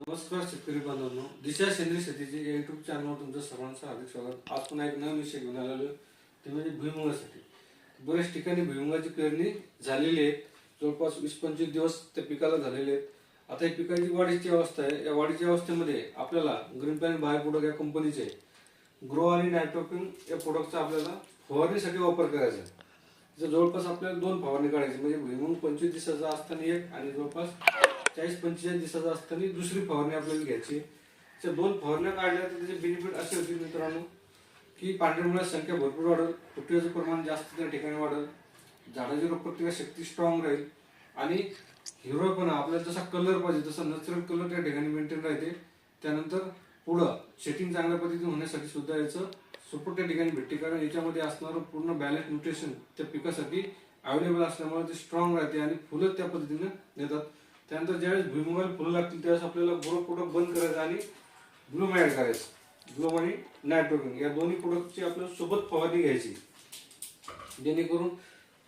नमस्कार शेतकरी बांधवांनो. दिशा सेंद्रिय शेतीचे या युट्यूब चॅनलवर तुमचं सर्वांचं हार्दिक स्वागत. आज पुन्हा एक नवीन विषय घेऊन आलेलो आहे. ते म्हणजे भुईमुगासाठी. बऱ्याच ठिकाणी भुईमुगाची पेरणी झालेली आहे. जवळपास वीस पंचवीस दिवस त्या पिकाला झालेले आहेत. आता या पिकाची वाढीची अवस्था आहे. या वाढीच्या अवस्थेमध्ये आपल्याला ग्रीन पॅन बाय प्रोडक्ट या कंपनीचे ग्रो आणि नायट्रोपिन या प्रोडक्टचा आपल्याला फवारणीसाठी वापर करायचा आहे. जवळपास आपल्याला दोन फवारणी काढायची म्हणजे भुईमुग पंचवीस दिवसाचा असताना एक आणि जवळपास चाळीस पंचेचाळीस दिवसाचा असताना दुसरी फवारणी आपल्याला घ्यायची त्या दोन फवारण्या काढल्या तर त्याचे बेनिफिट असे होते मित्रांनो की पांढऱ्या मुळाची संख्या भरपूर वाढेल फुटव्याचं प्रमाण जास्त त्या ठिकाणी वाढेल झाडाची रोगप्रतिकार शक्ती स्ट्रॉंग राहील आणि हिरवपणा आपल्याला जसा कलर पाहिजे तसा नॅचरल कलर त्या ठिकाणी मेंटेन राहते त्यानंतर पुढं सेटिंग चांगल्या पद्धतीने होण्यासाठी सुद्धा याचं सपोर्ट त्या ठिकाणी भेटते. कारण याच्यामध्ये असणारं पूर्ण बॅलन्स न्यूट्रिशन त्या पिकासाठी अवेलेबल असल्यामुळे ते स्ट्रॉंग राहते आणि फुलं त्या पद्धतीने देतात त्यानंतर ज्यावेळेस भुईमुगाला फुलं लागतील त्यावेळेस आपल्याला ग्रो प्रोडक्ट बंद करायचं आणि ग्लूम ॲड करायचं. ग्लूम आणि नायट्रोजन या दोन्ही प्रोडक्टची आपल्याला सोबत फवारणी घ्यायची. जेणेकरून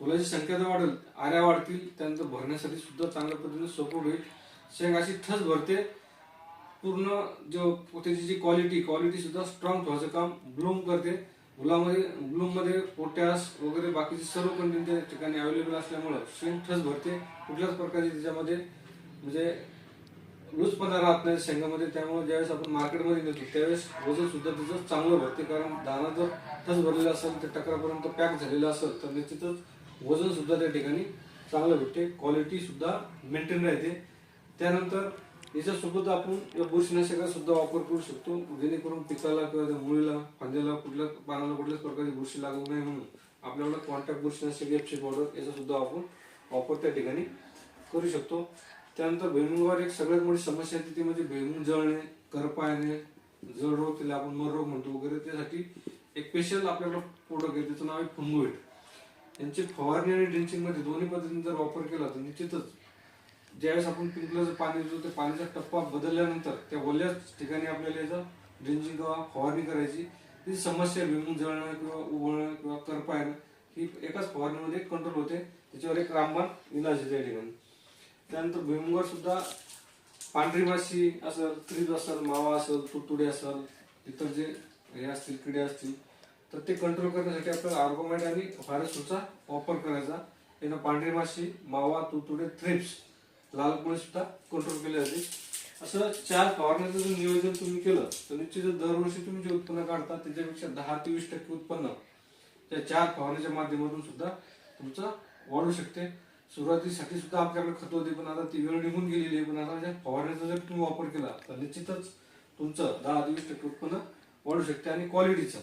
फुलाची संख्या तर वाढेल आऱ्या वाढतील त्यानंतर भरण्यासाठी सुद्धा चांगल्या पद्धतीने सपोर्ट होईल. शेंग अशी ठस भरते. पूर्ण जो त्याची जी क्वालिटी क्वालिटी सुद्धा स्ट्रॉंग ठेवायचं काम ब्लूम करते. फुलामध्ये ब्लूममध्ये पोट्यास पोटॅश वगैरे बाकीचे सर्व कंटेंट त्या ठिकाणी अवेलेबल असल्यामुळं शेंग ठस भरते. कुठल्याच प्रकारची त्याच्यामध्ये म्हणजे लूजपणा राहत नाही शेंगामध्ये त्यामुळे ज्यावेळेस आपण मार्केटमध्ये नेतो त्यावेळेस वजन सुद्धा त्याचं चांगलं भरते. कारण दाना जर ठस भरलेला असेल तर टकरापर्यंत पॅक झालेला असेल तर निश्चितच वजन सुद्धा त्या ठिकाणी चांगलं भेटते. क्वालिटी सुद्धा मेंटेन राहते. त्यानंतर याच्यासोबत आपण या बुरशीनाशका सुद्धा वापर करू शकतो. जेणेकरून पिकाला किंवा त्या मुळीला फांद्याला कुठल्या पानाला कुठल्याच प्रकारची बुरशी लागू नये म्हणून आपल्याकडे कॉन्टॅक्ट बुरशीनाशक एफसी पावडर याचा सुद्धा आपण वापर त्या ठिकाणी करू शकतो. त्यानंतर भुईमुगावर एक सगळ्यात मोठी समस्या येते ती म्हणजे भुईमुग जळणे करपा येणे जळ रोग त्याला आपण मर रोग म्हणतो वगैरे त्यासाठी एक स्पेशल आपल्याकडे प्रोडक्ट आहे त्याचं नाव आहे फुंगोईट यांची फवारणी आणि ड्रिंचिंगमध्ये दोन्ही पद्धतीने जर वापर केला तर निश्चितच ज्यावेळेस आपण पिंपलाचं पाणी देतो त्या पाण्याचा टप्पा बदलल्यानंतर त्या ओल्याच ठिकाणी आपल्याला याचं ड्रिंचिंग किंवा फवारणी करायची. ती समस्या भुईमुग जळणं किंवा उबळणं किंवा करपा येणं ही एकाच फवारणीमध्ये कंट्रोल होते. त्याच्यावर एक रामबाण इलाज आहे त्या ठिकाणी. त्यानंतर भुईमुगावर सुद्धा पांढरी माशी असेल क्रीज असेल मावा असेल तुडतुडे असेल इतर जे हे असतील किडे असतील तर ते कंट्रोल करण्यासाठी आपल्याला आर्गोमॅट आणि व्हायरसचा वापर करायचा. यानं पांढरी माशी मावा तुडतुडे थ्रिप्स लाल कोळी सुद्धा कंट्रोल केले जाते. असं चार फवारण्याचं जर नियोजन तुम्ही केलं तर निश्चित दरवर्षी तुम्ही जे उत्पन्न काढता त्याच्यापेक्षा दहा ते वीस टक्के उत्पन्न त्या चार फवारण्याच्या माध्यमातून सुद्धा तुमचं वाढू शकते. सुरुवातीसाठी सुद्धा आपल्याकडे खत होते पण आता ती वेळ निघून गेलेली आहे. पण आता म्हणजे त्या फवारण्याचा जर तुम्ही वापर केला तर निश्चितच तुमचं दहा ते वीस टक्के उत्पन्न वाढू शकते आणि क्वालिटीचं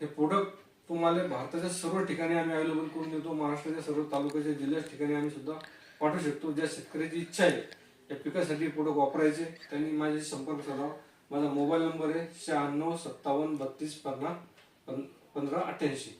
हे प्रोडक्ट तुम्हाला भारताच्या सर्व ठिकाणी आम्ही अवेलेबल करून देतो. महाराष्ट्राच्या सर्व तालुक्याच्या जिल्ह्याच्या ठिकाणी आम्ही सुद्धा पाठवू शकतो. ज्या शेतकऱ्याची इच्छा आहे या पिकासाठी प्रोडक्ट वापरायचे. त्यांनी माझ्याशी संपर्क साधावा माझा मोबाईल नंबर आहे शहाण्णव सत्तावन्न बत्तीस पन्नास पंधरा अठ्ठ्याऐंशी.